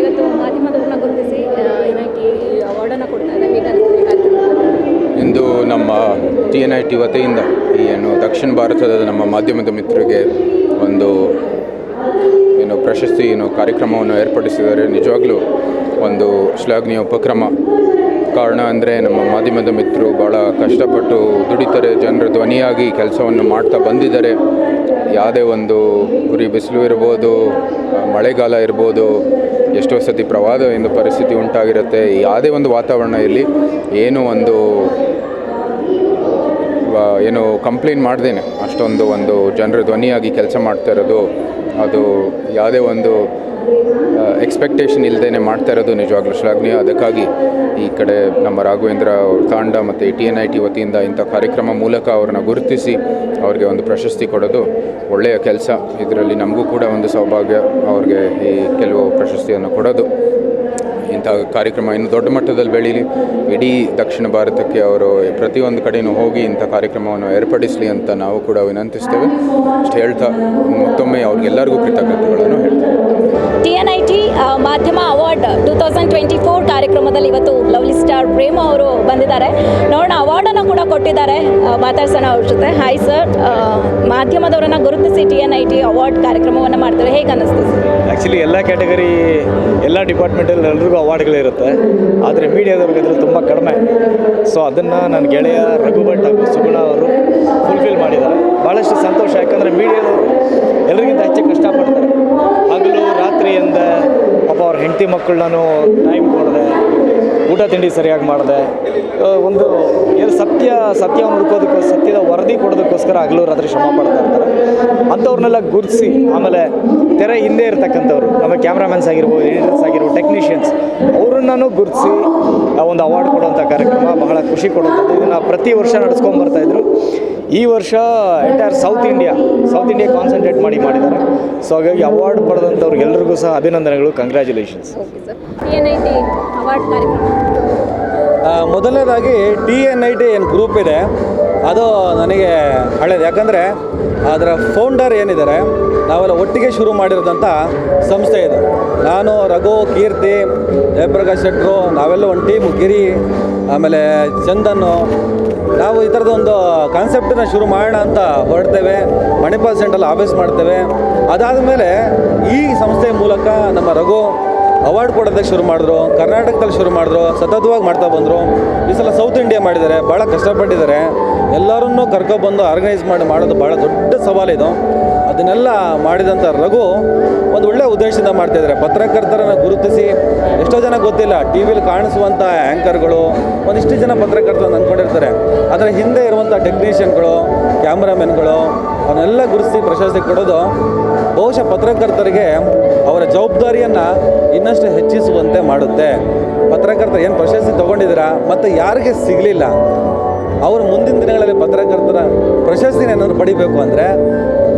ಇವತ್ತು ಮಾಧ್ಯಮದವ್ರನ್ನ ಗುರುತಿಸಿ ಅವಾರ್ಡನ್ನು ಇಂದು ನಮ್ಮ ಟಿ ಎನ್ ಐ ಟಿ ವತಿಯಿಂದ ಈ, ಏನು, ದಕ್ಷಿಣ ಭಾರತದ ನಮ್ಮ ಮಾಧ್ಯಮದ ಮಿತ್ರರಿಗೆ ಒಂದು, ಏನು, ಪ್ರಶಸ್ತಿ, ಏನು, ಕಾರ್ಯಕ್ರಮವನ್ನು ಏರ್ಪಡಿಸಿದ್ದಾರೆ ನಿಜವಾಗಲೂ ಒಂದು ಶ್ಲಾಘನೀಯ ಉಪಕ್ರಮ. ಕಾರಣ ಅಂದರೆ ನಮ್ಮ ಮಾಧ್ಯಮದ ಮಿತ್ರರು ಭಾಳ ಕಷ್ಟಪಟ್ಟು ದುಡಿತಾರೆ, ಜನರ ಧ್ವನಿಯಾಗಿ ಕೆಲಸವನ್ನು ಮಾಡ್ತಾ ಬಂದಿದ್ದಾರೆ. ಯಾವುದೇ ಒಂದು ಗುರಿ ಬಿಸಿಲು ಇರ್ಬೋದು, ಮಳೆಗಾಲ ಇರ್ಬೋದು ಎಷ್ಟೋ ಸತಿ ಪ್ರವಾದ ಎಂದು ಪರಿಸ್ಥಿತಿ ಉಂಟಾಗಿರುತ್ತೆ. ಯಾವುದೇ ಒಂದು ವಾತಾವರಣ ಇರಲಿ ಏನು ಒಂದು ಏನು ಕಂಪ್ಲೇಂಟ್ ಮಾಡ್ದೇನೆ. ಅಷ್ಟೊಂದು ಒಂದು ಜನರ ಧ್ವನಿಯಾಗಿ ಕೆಲಸ ಮಾಡ್ತಾ ಇರೋದು, ಅದು ಯಾವುದೇ ಒಂದು ಎಕ್ಸ್ಪೆಕ್ಟೇಷನ್ ಇಲ್ಲದೇ ಮಾಡ್ತಾ ಇರೋದು ನಿಜವಾಗ್ಲೂ ಶ್ಲಾಘನೀಯ. ಅದಕ್ಕಾಗಿ ಈ ಕಡೆ ನಮ್ಮ ರಾಘವೇಂದ್ರ ಅವ್ರ ತಾಂಡ ಮತ್ತು ಟಿ ಎನ್ ಐ ಟಿ ವತಿಯಿಂದ ಇಂಥ ಕಾರ್ಯಕ್ರಮ ಮೂಲಕ ಅವ್ರನ್ನ ಗುರುತಿಸಿ ಅವ್ರಿಗೆ ಒಂದು ಪ್ರಶಸ್ತಿ ಕೊಡೋದು ಒಳ್ಳೆಯ ಕೆಲಸ. ಇದರಲ್ಲಿ ನಮಗೂ ಕೂಡ ಒಂದು ಸೌಭಾಗ್ಯ. ಅವ್ರಿಗೆ ಈ ಕೆಲವು ಪ್ರಶಸ್ತಿಯನ್ನು ಕೊಡೋದು. ಇಂಥ ಕಾರ್ಯಕ್ರಮ ಇನ್ನು ದೊಡ್ಡ ಮಟ್ಟದಲ್ಲಿ ಬೆಳೀಲಿ. ಇಡೀ ದಕ್ಷಿಣ ಭಾರತಕ್ಕೆ ಅವರು ಪ್ರತಿಯೊಂದು ಕಡೆಯೂ ಹೋಗಿ ಇಂಥ ಕಾರ್ಯಕ್ರಮವನ್ನು ಏರ್ಪಡಿಸಲಿ ಅಂತ ನಾವು ಕೂಡ ವಿನಂತಿಸ್ತೇವೆ. ಅಷ್ಟು ಹೇಳ್ತಾ ಮತ್ತೊಮ್ಮೆ ಅವ್ರಿಗೆಲ್ಲರಿಗೂ ಕೃತಜ್ಞತೆಗಳನ್ನು ಹೇಳ್ತೇವೆ ಟಿ ಎನ್ ಐ ಟಿ ಮಾಧ್ಯಮ award two thousand twenty four ಕಾರ್ಯಕ್ರಮದಲ್ಲಿ ಇವತ್ತು ಲವ್ಲಿ ಸ್ಟಾರ್ ಪ್ರೇಮ ಅವರು ಬಂದಿದ್ದಾರೆ. ನೋಡೋಣ, ಅವಾರ್ಡನ್ನು ಕೂಡ ಕೊಟ್ಟಿದ್ದಾರೆ ಮಾತಾಡ್ಸೋಣ ಅವ್ರ ಜೊತೆ. ಹಾಯ್ ಸರ್ ಮಾಧ್ಯಮದವರನ್ನು ಗುರುತಿಸಿ ಟಿ ಎನ್ ಅವಾರ್ಡ್ ಕಾರ್ಯಕ್ರಮವನ್ನು ಮಾಡ್ತಾರೆ. ಹೇಗೆ ಅನ್ನಿಸ್ತು? ಆ್ಯಕ್ಚುಲಿ ಎಲ್ಲ ಕ್ಯಾಟಗರಿ ಎಲ್ಲ ಡಿಪಾರ್ಟ್ಮೆಂಟಲ್ಲಿ ಎಲ್ರಿಗೂ ಅವಾರ್ಡ್ಗಳಿರುತ್ತೆ ಆದರೆ ಮೀಡಿಯಾದವ್ರಿಗೆ ಅದ್ರಲ್ಲಿ ತುಂಬ ಕಡಿಮೆ. ಸೊ ಅದನ್ನು ನನ್ನ ಗೆಳೆಯ ರಘು ಭಟ್ ಹಾಗೂ ಸುಗುಣ ಅವರು ಫುಲ್ಫಿಲ್ ಮಾಡಿದ್ದಾರೆ. ಭಾಳಷ್ಟು ಸಂತೋಷ. ಯಾಕಂದರೆ ಮೀಡಿಯಾದವರು ಎಲ್ರಿಗಿಂತ ಹೆಚ್ಚು ಕಷ್ಟಪಡ್ತಾರೆ. ಹಗಲು, ರಾತ್ರಿಯಿಂದ ಪಾಪ ಅವ್ರ ಹೆಂಡತಿ ಮಕ್ಕಳನ್ನೂ ಟೈಮ್ ಕೊಡದೆ, ಊಟ ತಿಂಡಿ ಸರಿಯಾಗಿ ಮಾಡಿದೆ ಒಂದು ಏನು ಸತ್ಯ ಸತ್ಯವನ್ನು ಹುಡ್ಕೋದಕ್ಕೆ, ಸತ್ಯದ ವರದಿ ಕೊಡೋದಕ್ಕೋಸ್ಕರ ಹಗಲು ರಾತ್ರಿ ಶ್ರಮ ಪಡ್ತಾ ಇರ್ತಾರೆ. ಅಂಥವ್ರನ್ನೆಲ್ಲ ಗುರುತಿಸಿ ಆಮೇಲೆ ತೆರೆ ಹಿಂದೆ ಇರ್ತಕ್ಕಂಥವ್ರು ನಮ್ಮ ಕ್ಯಾಮ್ರಾಮನ್ಸ್ ಆಗಿರ್ಬೋದು ಎಡಿಟರ್ಸ್ ಆಗಿರ್ಬೋದು ಟೆಕ್ನಿಷಿಯನ್ಸ್ ಅವ್ರನ್ನೂ ಗುರುತಿಸಿ ಒಂದು ಅವಾರ್ಡ್ ಕೊಡುವಂಥ ಕಾರ್ಯಕ್ರಮ ಬಹಳ ಖುಷಿ ಕೊಡುವಂಥದ್ದು. ಇದನ್ನು ಪ್ರತಿ ವರ್ಷ ನಡೆಸ್ಕೊಂಡು ಬರ್ತಾ ಇದ್ರು. ಈ ವರ್ಷ entire south India south India concentrate ಮಾಡಿ ಮಾಡಿದ್ದಾರೆ. ಸೊ ಹಾಗಾಗಿ ಅವಾರ್ಡ್ ಪಡೆದಂಥವ್ರಿಗೆ ಎಲ್ರಿಗೂ ಸಹ ಅಭಿನಂದನೆಗಳು ಕಂಗ್ರ್ಯಾಚುಲೇಷನ್ಸ್ ಮೊದಲನೇದಾಗಿ ಟಿ ಎನ್ ಐ ಟಿ ಏನು ಗ್ರೂಪ್ ಇದೆ. ಅದು ನನಗೆ ಹಳೇದು. ಯಾಕಂದರೆ ಅದರ ಫೌಂಡರ್ ಏನಿದ್ದಾರೆ, ನಾವೆಲ್ಲ ಒಟ್ಟಿಗೆ ಶುರು ಮಾಡಿರೋದಂಥ ಸಂಸ್ಥೆ ಇದು. ನಾನು, ರಘು, ಕೀರ್ತಿ, ಜಯಪ್ರಕಾಶ್ ಶೆಟ್ರು, ನಾವೆಲ್ಲ ಒಂದು ಟೀಮು ಗಿರಿ, ಆಮೇಲೆ ಚಂದನ್ನು. ನಾವು ಈ ಥರದ ಒಂದು ಕಾನ್ಸೆಪ್ಟನ್ನ ಶುರು ಮಾಡೋಣ ಅಂತ ಹೊರಡ್ತೇವೆ. ಮಣಿಪಾಲ್ ಸೆಂಟ್ರಲ್ಲಿ ಆಫೀಸ್ ಮಾಡ್ತೇವೆ. ಅದಾದ ಮೇಲೆ ಈ ಸಂಸ್ಥೆ ಮೂಲಕ ನಮ್ಮ ರಘು ಅವಾರ್ಡ್ ಕೊಡೋದಕ್ಕೆ ಶುರು ಮಾಡಿದ್ರು, ಕರ್ನಾಟಕದಲ್ಲಿ ಶುರು ಮಾಡಿದ್ರು, ಸತತವಾಗಿ ಮಾಡ್ತಾ ಬಂದರು. ಈ ಸಲ ಸೌತ್ ಇಂಡಿಯಾ ಮಾಡಿದ್ದಾರೆ ಭಾಳ ಕಷ್ಟಪಟ್ಟಿದ್ದಾರೆ. ಎಲ್ಲರನ್ನೂ ಕರ್ಕೊಬಂದು ಆರ್ಗನೈಸ್ ಮಾಡಿ ಮಾಡೋದು ಭಾಳ ದೊಡ್ಡ ಸವಾಲಿದು ಅದನ್ನೆಲ್ಲ ಮಾಡಿದಂಥ ರಘು ಒಂದು ಒಳ್ಳೆಯ ಉದ್ದೇಶದಿಂದ ಮಾಡ್ತಾಯಿದ್ದಾರೆ ಪತ್ರಕರ್ತರನ್ನು ಗುರುತಿಸಿ ಎಷ್ಟೋ ಜನ ಗೊತ್ತಿಲ್ಲ, ಟಿ ವಿಲಿ ಕಾಣಿಸುವಂಥ ಆ್ಯಂಕರ್ಗಳು ಒಂದಿಷ್ಟು ಜನ ಪತ್ರಕರ್ತರನ್ನು ಅಂದ್ಕೊಂಡಿರ್ತಾರೆ. ಅದರ ಹಿಂದೆ ಇರುವಂಥ ಟೆಕ್ನಿಷಿಯನ್ಗಳು ಕ್ಯಾಮ್ರಾಮೆನ್ಗಳು ಅವನ್ನೆಲ್ಲ ಗುರುತಿಸಿ ಪ್ರಶಸ್ತಿ ಕೊಡೋದು ಬಹುಶಃ ಪತ್ರಕರ್ತರಿಗೆ ಅವರ ಜವಾಬ್ದಾರಿಯನ್ನು ಇನ್ನಷ್ಟು ಹೆಚ್ಚಿಸುವಂತೆ ಮಾಡುತ್ತೆ. ಪತ್ರಕರ್ತರು ಏನು ಪ್ರಶಸ್ತಿ ತೊಗೊಂಡಿದ್ದೀರಾ? ಮತ್ತು ಯಾರಿಗೆ ಸಿಗಲಿಲ್ಲ? ಅವರು ಮುಂದಿನ ದಿನಗಳಲ್ಲಿ ಪತ್ರಕರ್ತರ ಪ್ರಶಸ್ತಿನ ಏನಾದರೂ ಪಡಿಬೇಕು ಅಂದರೆ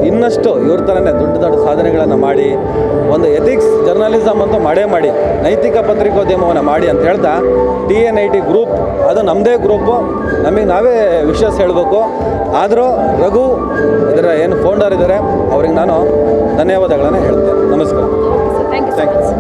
ಇನ್ನಷ್ಟು ಇವ್ರ ಥರನೇ ದೊಡ್ಡ ದೊಡ್ಡ ಸಾಧನೆಗಳನ್ನು ಮಾಡಿ ಒಂದು ಎಥಿಕ್ಸ್ ಜರ್ನಲಿಸಮ್ ಅಂತ ಮಾಡೇ ಮಾಡಿ ನೈತಿಕ ಪತ್ರಿಕೋದ್ಯಮವನ್ನು ಮಾಡಿ ಅಂತ ಹೇಳ್ತಾ T N I T group ಅದು ನಮ್ಮದೇ ಗ್ರೂಪು ನಮಗೆ ನಾವೇ ವಿಶ್ವಾಸ ಹೇಳಬೇಕು. ಆದರೂ ರಘು ಇದರ ಏನು ಫೌಂಡರ್ ಇದ್ದಾರೆ ಅವ್ರಿಗೆ ನಾನು ಧನ್ಯವಾದಗಳನ್ನು ಹೇಳ್ತೇನೆ. ನಮಸ್ಕಾರ. Thank you